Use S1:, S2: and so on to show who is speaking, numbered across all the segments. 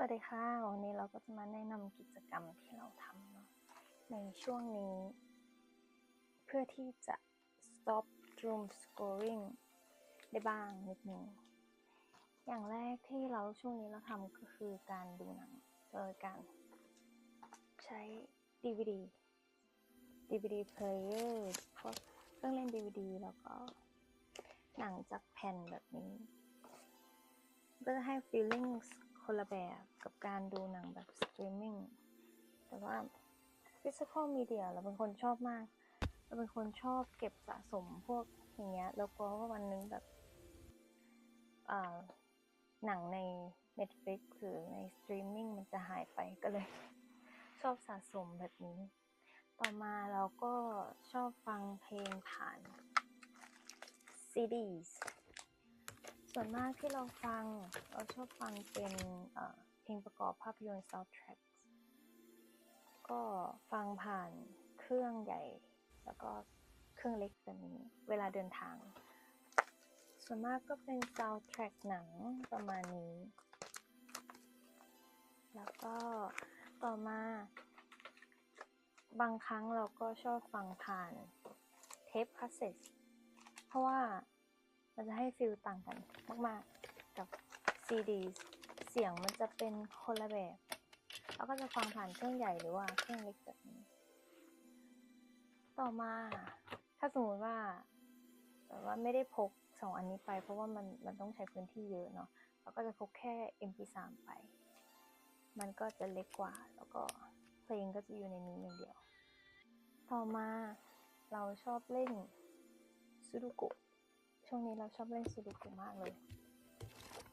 S1: สวัสดีค่ะ วันนี้เราก็จะมาแนะนำกิจกรรมที่เราทำเนาะในช่วงนี้ เพื่อที่จะ stop doom scrolling ได้บ้างนิดนึงอย่างแรกที่เราช่วงนี้เราทำก็คือการดูหนังโดยการใช้ DVD DVD player พวกเครื่องเล่น DVD แล้วก็หนังจากแผ่นแบบนี้ ก็จะให้ feelings คนละแบบกับการดูหนังแบบ streaming แต่ว่า physical media เราเป็นคนชอบมาก เราเป็นคนชอบเก็บสะสมพวกอย่างเงี้ยแล้วกลัวว่าวันหนึงแบบหนังใน Netflix หรือใน streaming มันจะหายไปก็เลย ชอบสะสมแบบนี้ ต่อมาเราก็ชอบฟังเพลงผ่าน CDs ส่่วนมากที่เราฟัง เราชอบฟังเป็นเอ่อเพลงประกอบภาพยนตร์ soundtrack ก็ฟังผ่านเครื่องใหญ่ แล้วก็เครื่องเล็กแบบนี้ เวลาเดินทาง ส่วนมากก็เป็น soundtrack หนังประมาณนี้ แล้วก็ต่อมา บางครั้งเราก็ชอบฟังผ่านเทปคาสเซ็ตเพราะว่า มันจะให้ฟิลต่างกันมากๆ กับซีดีเสียงมันจะเป็นคนละแบบแล้วก็จะฟังผ่านเครื่องใหญ่หรือว่าเครื่องเล็กแบบนี้ ต่อมาถ้าสมมติว่าแบบว่าไม่ได้พกสองอันนี้ไป เพราะว่ามันมันต้องใช้พื้นที่เยอะเนาะเราก็จะพกแค่ MP3 ไป มันก็จะเล็กกว่า แล้วก็เพลงก็จะอยู่ในนี้อย่างเดียว ต่อมาเราชอบเล่นซูดูกุ ช่วงนี้เราชอบเล่นซูดูกุมากเลย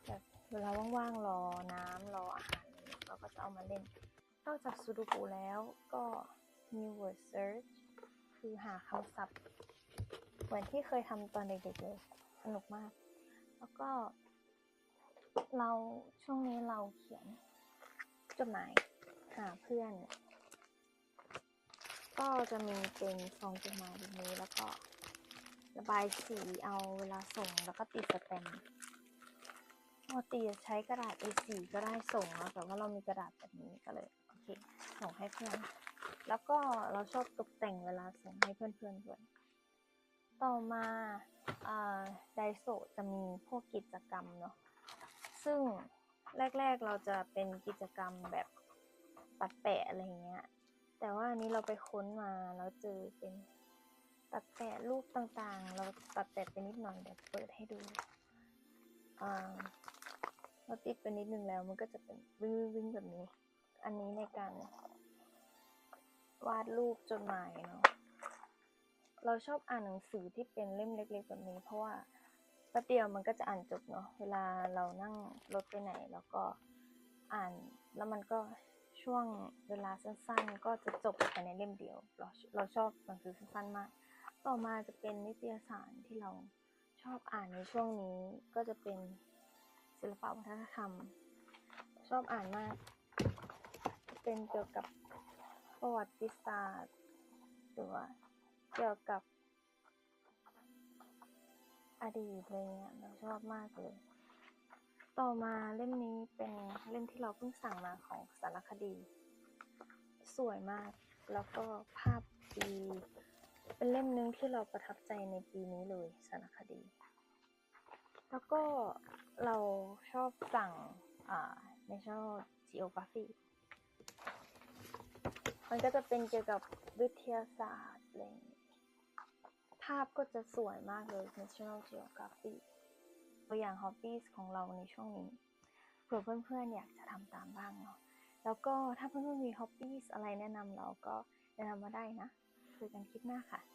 S1: แบบเวลาว่างๆรอน้ำรออาหาร เราก็จะเอามาเล่น นอกจากซูดูกุแล้วก็มี word search คือหาคำศัพท์ เหมือนที่เคยทำตอนเด็กๆเลยสนุกมาก แล้วก็ เราช่วงนี้เราเขียนจดหมายหาเพื่อน ก็จะมีเป็นซองจดหมายแบบนี้แล้วก็ ระบายสีเอาเวลาส่งแล้วก็ติดสแตมป์ปกติจะใช้กระดาษ A4 ก็ได้ส่งแล้วแต่ว่าเรามีกระดาษแบบนี้ก็เลยโอเคส่งให้เพื่อนแล้วก็เราชอบตกแต่งเวลาส่งให้เพื่อนๆด้วยต่อมาไดโซจะมีพวกกิจกรรมเนาะซึ่งแรก ๆเราจะเป็นกิจกรรมแบบตัดแปะอะไรเงี้ยแต่ว่าอันนี้เราไปค้นมาแล้วเจอเป็น ตัดแปะรูปต่างๆ เราตัดแปะไปนิดหน่อยเดี๋ยวเปิดให้ดูอ่าเราติดไปนิดนึงแล้วมันก็จะเป็นวิ่งวิ่งแบบนี้ อันนี้ในการ วาดรูปจดหมายเนาะเราชอบอ่านหนังสือที่เป็นเล่มเล็ก ๆ แบบนี้ เพราะว่าแป๊บเดียวมันก็จะอ่านจบเนาะเวลาเรานั่งรถไปไหน แล้วก็อ่านแล้วมันก็ช่วงเวลาสั้นๆ ก็จะจบภายในเล่มเดียว เราเราชอบหนังสือสั้นๆมาก ต่อมาจะเป็นนิตยสารที่เราชอบอ่านในช่วงนี้ก็จะเป็นศิลปวัฒนธรรม ชอบอ่านมาก เป็นเกี่ยวกับประวัติศาสตร์หรือว่าเกี่ยวกับอดีตอะไรเงี้ยเราชอบมากเลย ต่อมาเล่มนี้เป็นเล่มที่เราเพิ่งสั่งมาของสารคดี สวยมาก แล้วก็ภาพดี เป็นเล่มหนึงที่เราประทับใจในปีนี้เลยสารคดี แล้วก็เราชอบสั่งอ่า National Geography มันก็จะเป็นเกี่ยวกับวิทยาศาสตร์อะไรภาพก็จะสวยมากเลย National Geography ตัวอย่าง Hobbies ของเราในช่วงนี้เผื่อเพื่อนๆอยากจะทำตามบ้างเนาะแล้วก็ถ้าเพื่อนๆมี Hobbies อะไรแนะนำเราก็แนะนำมาได้นะ คุยกันคลิปหน้าค่ะ